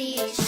Hare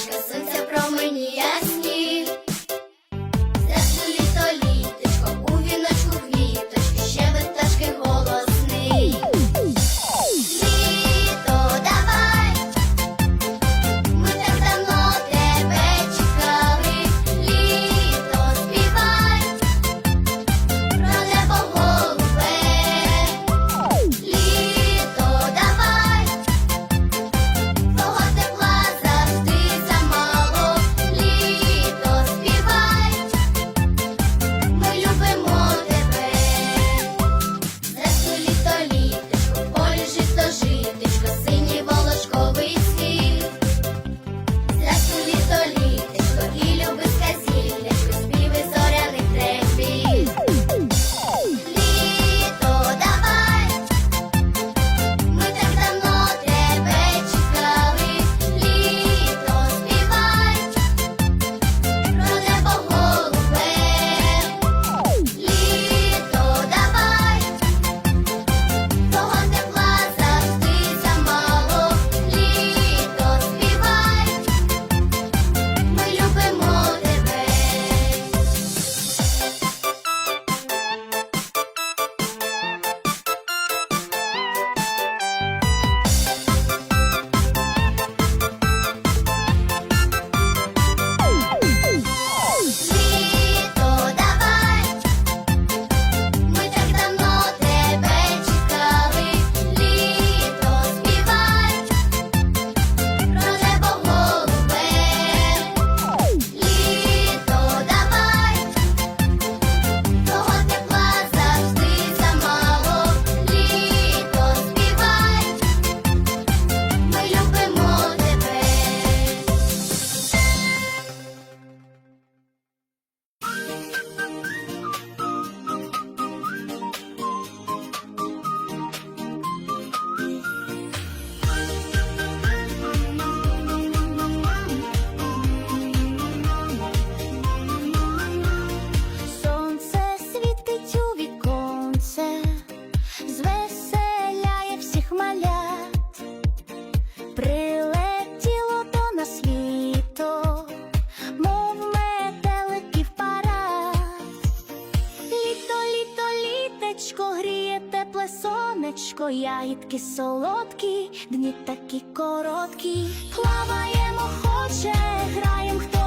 Сонечко, ягідки солодкі, дні такі короткі, плаваємо, хоче, граєм хто.